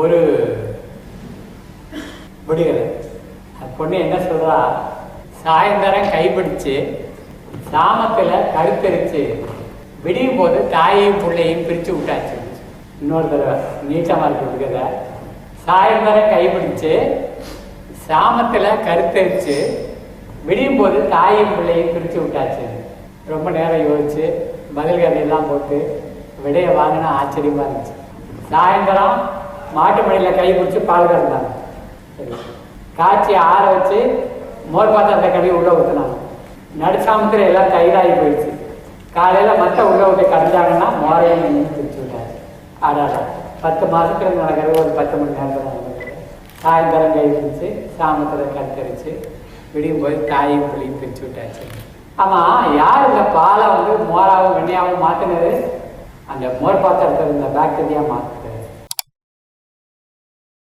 ஒரு விடுகதை பொண்ணு என்ன சொல்றா? சாயந்தரம் கைப்பிடிச்சு சாமத்துல கருத்தரிச்சு விடியும் போது தாயையும் பிள்ளையும் பிரிச்சு விட்டாச்சு. இன்னொரு தடவை நீட்டமா இருக்கு விடுகதை சாயந்தரம் கைப்பிடிச்சு சாமத்துல கருத்தரிச்சு விடியும் போது தாயையும் பிள்ளையும் பிரிச்சு விட்டாச்சு. ரொம்ப நேரம் யோசிச்சு பதில் கதையெல்லாம் போட்டு விடைய வாங்கினா ஆச்சரியமா இருந்துச்சு. சாயந்தரம் மாட்டு மடியில கை பிடிச்சி பால் கறந்தாங்க. சரி. காய்ச்சி ஆற வச்சு மோர் பாத்திரத்தை கழுவி உள்ள ஊற்றினாங்க நடுசாமத்தில் எல்லாம் தயிராகி போயிடுச்சு. காலையில் மற்ற உள்ள விட்டு கரைஞ்சாங்கன்னா மோரையை நின்று பிரிச்சு விட்டாரு ஆடாடா பத்து மாசத்துல நடக்கிறது ஒரு பத்து மணி நேரம் சாயந்தரம் கை பிடிச்சி சாமத்தில் கத்தரிச்சு விடியும் போது தாயும் புளியும் பிரிச்சு விட்டாச்சு. ஆமாம் யார் இந்த பாலை வந்து மோராவும் வெண்ணையாவும் மாற்றினது அந்த மோர் பாத்திரத்தில் இருந்த பாக்டீரியா மாத்து